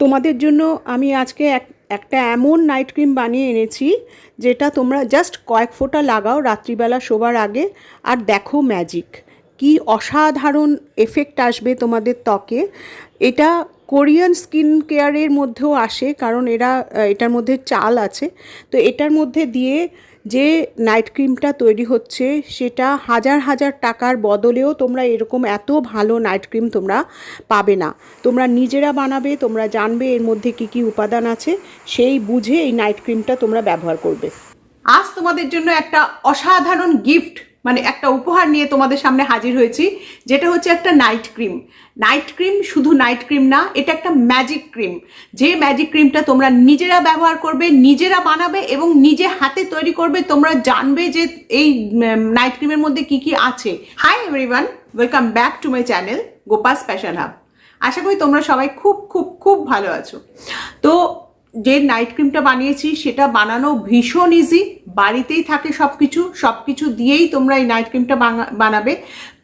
তোমাদের জন্য আমি আজকে এক, একটা এমন নাইট ক্রিম বানিয়ে এনেছি, যেটা তোমরা জাস্ট কয়েক ফোঁটা লাগাও রাত্রিবেলা শোবার আগে, আর দেখো ম্যাজিক কি অসাধারণ এফেক্ট আসবে তোমাদের ত্বকে। এটা কোরিয়ান স্কিন কেয়ারের মধ্যেও আসে, কারণ এরা, এটার মধ্যে চাল আছে। তো এটার মধ্যে দিয়ে যে নাইট ক্রিমটা তৈরি হচ্ছে, সেটা হাজার হাজার টাকার বদলেও তোমরা এরকম এত ভালো নাইট ক্রিম তোমরা পাবে না। তোমরা নিজেরা বানাবে, তোমরা জানবে এর মধ্যে কি কি উপাদান আছে, সেই বুঝে এই নাইট ক্রিমটা তোমরা ব্যবহার করবে। আজ তোমাদের জন্য একটা অসাধারণ গিফট মানে একটা উপহার নিয়ে তোমাদের সামনে হাজির হয়েছি, যেটা হচ্ছে একটা নাইট ক্রিম নাইট ক্রিম শুধু নাইট ক্রিম না, এটা একটা ম্যাজিক ক্রিম যে ম্যাজিক ক্রিমটা তোমরা নিজেরা ব্যবহার করবে, নিজেরা বানাবে এবং নিজে হাতে তৈরি করবে, তোমরা জানবে যে এই নাইট ক্রিমের মধ্যে কি কি আছে। Hi everyone welcome back to my channel গোপাস fashion hub আশা করি তোমরা সবাই খুব খুব খুব ভালো আছো। তো যে নাইট ক্রিমটা বানিয়েছি সেটা বানানো ভীষণ ইজি বাড়িতেই থাকে সব কিছু সব কিছু দিয়েই তোমরা এই নাইট ক্রিমটা বানাবে।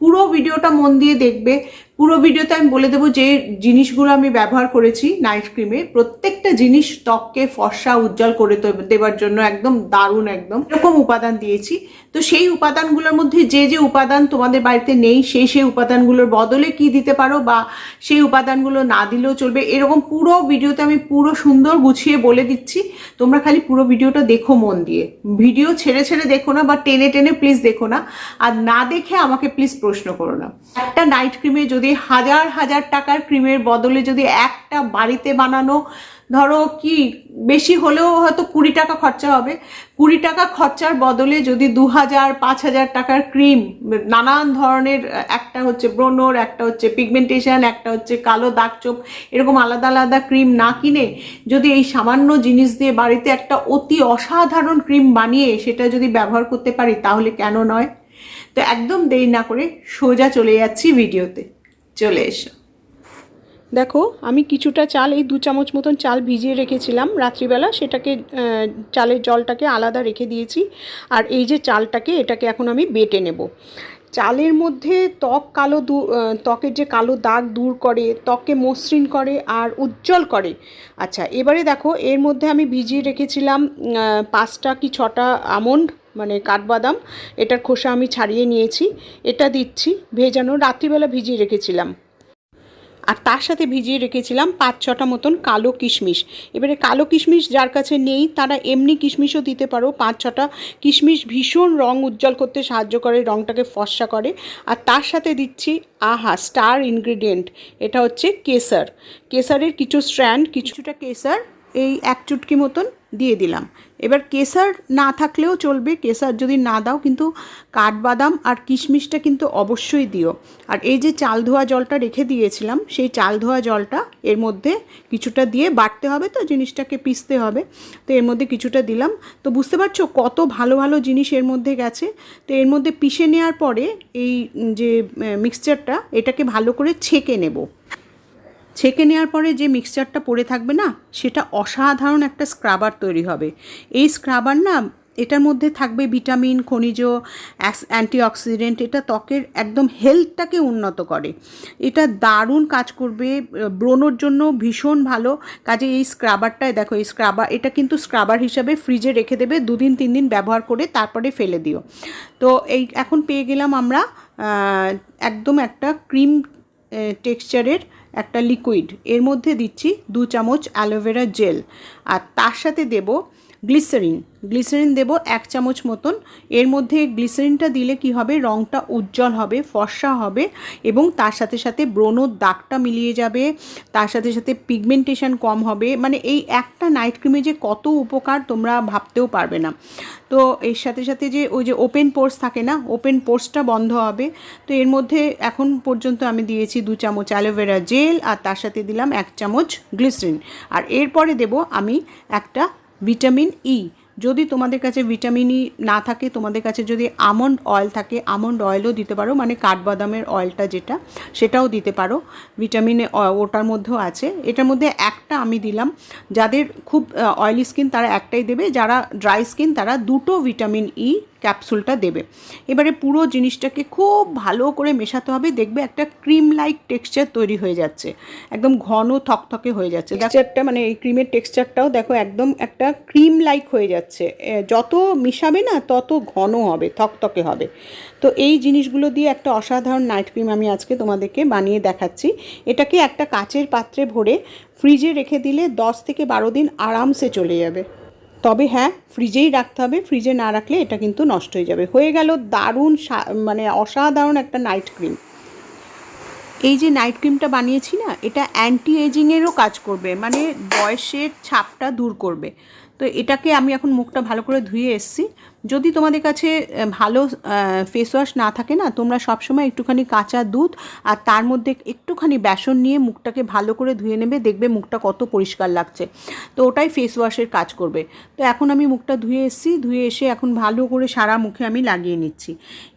পুরো ভিডিওটা মন দিয়ে দেখবে। পুরো ভিডিওতে আমি বলে দেবো যে জিনিসগুলো আমি ব্যবহার করেছি নাইট ক্রিমে প্রত্যেকটা জিনিস ত্বককে ফর্সা, উজ্জ্বল করে দেওয়ার জন্য একদম দারুণ, একদম এরকম উপাদান দিয়েছি। তো সেই উপাদানগুলোর মধ্যে যে যে উপাদান তোমাদের বাড়িতে নেই সেই সেই উপাদানগুলোর বদলে কি দিতে পারো বা সেই উপাদানগুলো না দিলেও চলবে? এরকম পুরো ভিডিওতে আমি পুরো সুন্দর গুছিয়ে বলে দিচ্ছি। তোমরা খালি পুরো ভিডিওটা দেখো মন দিয়ে। ভিডিও ছেড়ে ছেড়ে দেখো না বা টেনে টেনে প্লিজ দেখো না। আর না দেখে আমাকে প্লিজ প্রশ্ন করো না। একটা নাইট ক্রিমে যদি হাজার হাজার টাকার ক্রিমের বদলে যদি একটা বাড়িতে বানানো ধরো কি, বেশি হলেও হয়তো কুড়ি টাকা খরচা হবে। কুড়ি টাকা খরচার বদলে যদি দু হাজার, পাঁচ হাজার টাকার ক্রিম, নানান ধরনের, একটা হচ্ছে ব্রোনোর, একটা হচ্ছে পিগমেন্টেশন একটা হচ্ছে কালো দাগ চোখ, এরকম আলাদা আলাদা ক্রিম না কিনে যদি এই সামান্য জিনিস দিয়ে বাড়িতে একটা অতি অসাধারণ ক্রিম বানিয়ে সেটা যদি ব্যবহার করতে পারি, তাহলে কেন নয়? তো একদম দেরি না করে সোজা চলে যাচ্ছি ভিডিওতে। চলে এসো। দেখো, আমি কিছুটা চাল, এই দু চামচ মতন চাল ভিজিয়ে রেখেছিলাম রাত্রিবেলা। সেটাকে চালের জলটাকে আলাদা রেখে দিয়েছি। আর এই যে চালটাকে, এটাকে এখন আমি বেটে নেব। চালের মধ্যে ত্বক কালো ত্বকের যে কালো দাগ দূর করে, ত্বককে মসৃণ করে আর উজ্জ্বল করে। আচ্ছা এবারে দেখো, এর মধ্যে আমি ভিজিয়ে রেখেছিলাম পাঁচটা কি ছটা আমন্ড মানে কাঠবাদাম। এটার খোসা আমি ছাড়িয়ে নিয়েছি। এটা দিচ্ছি, ভেজানো, রাত্রিবেলা ভিজিয়ে রেখেছিলাম। আর তার সাথে ভিজিয়ে রেখেছিলাম পাঁচ ছটা মতন কালো কিশমিশ। এবারে কালো কিশমিশ যার কাছে নেই, তারা এমনি কিশমিশও দিতে পারো। পাঁচ ছটা কিশমিশ ভীষণ রং উজ্জ্বল করতে সাহায্য করে, রংটাকে ফর্সা করে। আর তার সাথে দিচ্ছি, আহা, স্টার ইনগ্রিডিয়েন্ট। এটা হচ্ছে কেসার। কেসারের কিছু স্ট্র্যান্ড, কিছুটা কেসার এই এক চুটকি মতন দিয়ে দিলাম। এবার কেসার না থাকলেও চলবে। কেসার যদি না দাও কিন্তু কাঠবাদাম আর কিশমিশটা কিন্তু অবশ্যই দিও। আর এই যে চাল ধোয়া জলটা রেখে দিয়েছিলাম, সেই চাল ধোয়া জলটা এর মধ্যে কিছুটা দিয়ে বাটতে হবে তো, জিনিসটাকে পিসতে হবে। তো এর মধ্যে কিছুটা দিলাম। তো বুঝতে পারছ কত ভালো ভালো জিনিস এর মধ্যে গেছে। তো এর মধ্যে পিষে নেওয়ার পরে এই যে মিক্সচারটা এটাকে ভালো করে ছেঁকে নেব। ছেঁকে নেওয়ার পরে যে মিক্সচারটা পড়ে থাকবে না, সেটা অসাধারণ একটা স্ক্রাবার তৈরি হবে। এই স্ক্রাবার না, এটার মধ্যে থাকবে ভিটামিন খনিজ অ্যান্টিঅক্সিডেন্ট এটা ত্বকের একদম হেলথটাকে উন্নত করে। এটা দারুণ কাজ করবে, ব্রণর জন্য ভীষণ ভালো। কাজে এই স্ক্রাবারটায় দেখো, এই স্ক্রাবার এটা কিন্তু স্ক্রাবার হিসাবে ফ্রিজে রেখে দেবে, দুদিন, তিন দিন ব্যবহার করে তারপরে ফেলে দিও। তো এই, এখন পেয়ে গেলাম আমরা একদম একটা ক্রিম টেক্সচারের একটা লিকুইড এর মধ্যে দিচ্ছি দু চামচ অ্যালোভেরা জেল আর তার সাথে দেব গ্লিসারিন। গ্লিসারিন দেব এক চামচ মতন। এর মধ্যে গ্লিসারিনটা দিলে কি হবে? রঙটা উজ্জ্বল হবে, ফর্সা হবে এবং তার সাথে সাথে ব্রণর দাগটা মিলিয়ে যাবে। তার সাথে সাথে পিগমেন্টেশন কম হবে। মানে এই একটা নাইট ক্রিমে যে কত উপকার তোমরা ভাবতেও পারবে না। তো এর সাথে সাথে যে ওই যে ওপেন পোর্স থাকে না ওপেন পোর্সটা বন্ধ হবে। তো এর মধ্যে এখন পর্যন্ত আমি দিয়েছি দু চামচ অ্যালোভেরা জেল আর তার সাথে দিলাম এক চামচ গ্লিসারিন আর এরপরে দেব আমি একটা ভিটামিন ই যদি তোমাদের কাছে ভিটামিন ই না থাকে, তোমাদের কাছে যদি আমন্ড অয়েল থাকে, আমন্ড অয়েলও দিতে পারো মানে কাঠবাদামের অয়েলটা যেটা, সেটাও দিতে পারো। ভিটামিন ওটার মধ্যেও আছে। এটার মধ্যে একটা আমি দিলাম, যাদের খুব অয়েলি স্কিন তারা একটাই দেবে, যারা ড্রাই স্কিন তারা দুটো ভিটামিন ই ক্যাপসুলটা দেবে। এবারে পুরো জিনিসটাকে খুব ভালো করে মেশাতে হবে। দেখবে একটা ক্রিম লাইক টেক্সচার তৈরি হয়ে যাচ্ছে। একদম ঘন থকথকে হয়ে যাচ্ছে। টেক্সচারটা মানে এই ক্রিমের টেক্সচারটাও দেখো একদম একটা ক্রিম লাইক হয়ে যাচ্ছে। যত মিশাবে না তত ঘন হবে, থকথকে হবে। তো এই জিনিসগুলো দিয়ে একটা অসাধারণ নাইট ক্রিম আমি আজকে তোমাদেরকে বানিয়ে দেখাচ্ছি। এটাকে একটা কাচের পাত্রে ভরে ফ্রিজে রেখে দিলে দশ থেকে বারো দিন আরামসে চলে যাবে। তবে হ্যাঁ ফ্রিজেই রাখতে হবে। ফ্রিজে না রাখলে এটা কিন্তু নষ্ট হয়ে যাবে। হয়ে গেল দারুণ মানে অসাধারণ একটা নাইট ক্রিম এই যে নাইট ক্রিমটা বানিয়েছি না, এটা অ্যান্টি এজিংয়েরও কাজ করবে। মানে বয়সের ছাপটা দূর করবে। তো এটাকে আমি এখন মুখটা ভালো করে ধুয়ে এসেছি। যদি তোমাদের কাছে ভালো ফেস ওয়াশ না থাকে না, তোমরা সবসময় একটুখানি কাঁচা দুধ আর তার মধ্যে একটুখানি বেসন নিয়ে মুখটাকে ভালো করে ধুয়ে নেবে, দেখবে মুখটা কত পরিষ্কার লাগছে। তো ওটাই ফেস ওয়াশের কাজ করবে। তো এখন আমি মুখটা ধুয়ে এসেছি, ধুয়ে এসে এখন ভালো করে সারা মুখে আমি লাগিয়ে নিচ্ছি।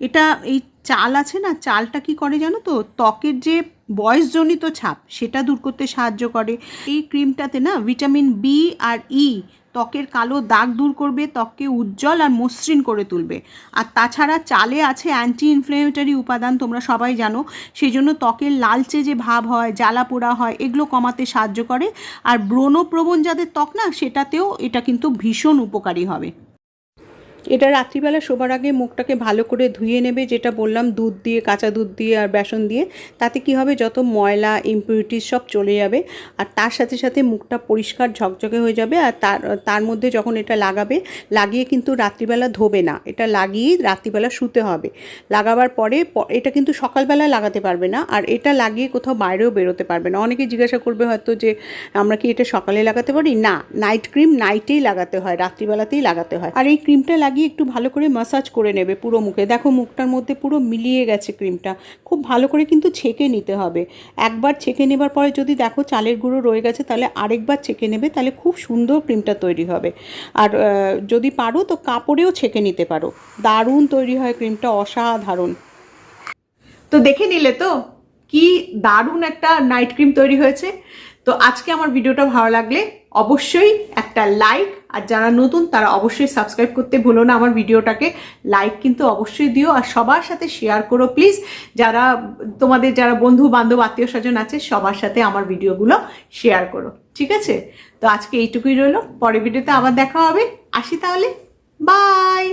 এটা এই চাল আছে না, চালটা কি করে জানো তো? ত্বকের যে বয়সজনিত ছাপ, সেটা দূর করতে সাহায্য করে। এই ক্রিমটাতে না ভিটামিন বি আর ই ত্বকের কালো দাগ দূর করবে, ত্বককে উজ্জ্বল আর মসৃণ করে তুলবে। আর তাছাড়া চালে আছে অ্যান্টি ইনফ্লেমেটরি উপাদান, তোমরা সবাই জানো। সেই জন্য ত্বকের লালচে যে ভাব হয়, জ্বালা পোড়া হয়, এগুলো কমাতে সাহায্য করে। আর ব্রণপ্রবণ যাদের ত্বক না, সেটাতেও এটা কিন্তু ভীষণ উপকারী হবে। এটা রাত্রিবেলা শোবার আগে মুখটাকে ভালো করে ধুয়ে নেবে, যেটা বললাম, দুধ দিয়ে, কাঁচা দুধ দিয়ে আর বেসন দিয়ে। তাতে কি হবে, যত ময়লা ইম্পিউরিটিস সব চলে যাবে, আর তার সাথে সাথে মুখটা পরিষ্কার ঝকঝকে হয়ে যাবে, আর তার তার মধ্যে যখন এটা লাগাবে, লাগিয়ে কিন্তু রাত্রিবেলা ধোবে না। এটা লাগিয়েই রাত্রিবেলা শুতে হবে। লাগাবার পরে এটা কিন্তু সকালবেলা লাগাতে পারবে না, আর এটা লাগিয়ে কোথাও বাইরেও বেরোতে পারবে না। অনেকে জিজ্ঞাসা করবে হয়তো যে, আমরা কি এটা সকালে লাগাতে পারি? না নাইট ক্রিম নাইটেই লাগাতে হয়, রাত্রিবেলাতেই লাগাতে হয়। আর এই ক্রিমটা লাগিয়ে একটু ভালো করে মাসাজ করে নেবে পুরো মুখে। দেখো মুখটার মধ্যে পুরো মিলিয়ে গেছে ক্রিমটা খুব ভালো করে কিন্তু ছেঁকে নিতে হবে। একবার ছেঁকে নেবার পরে যদি দেখো চালের গুঁড়ো রয়ে গেছে, তাহলে আরেকবার ছেঁকে নেবে, তাহলে খুব সুন্দর ক্রিমটা তৈরি হবে। আর যদি পারো তো কাপড়েও ছেঁকে নিতে পারো। দারুণ তৈরি হয় ক্রিমটা অসাধারণ। তো দেখে নিলে তো কি দারুণ একটা নাইট ক্রিম তৈরি হয়েছে। তো আজকে আমার ভিডিওটা ভালো লাগলে অবশ্যই একটা লাইক আর যারা নতুন, তারা অবশ্যই সাবস্ক্রাইব করতে ভুলো না আমার ভিডিওটাকে। লাইক কিন্তু অবশ্যই দিও আর সবার সাথে শেয়ার করো প্লিজ যারা, তোমাদের যারা বন্ধু, বান্ধব, আত্মীয় স্বজন আছে, সবার সাথে আমার ভিডিওগুলো শেয়ার করো। ঠিক আছে? তো আজকে এইটুকুই রইল। পরের ভিডিওতে আবার দেখা হবে। আসি তাহলে। বাই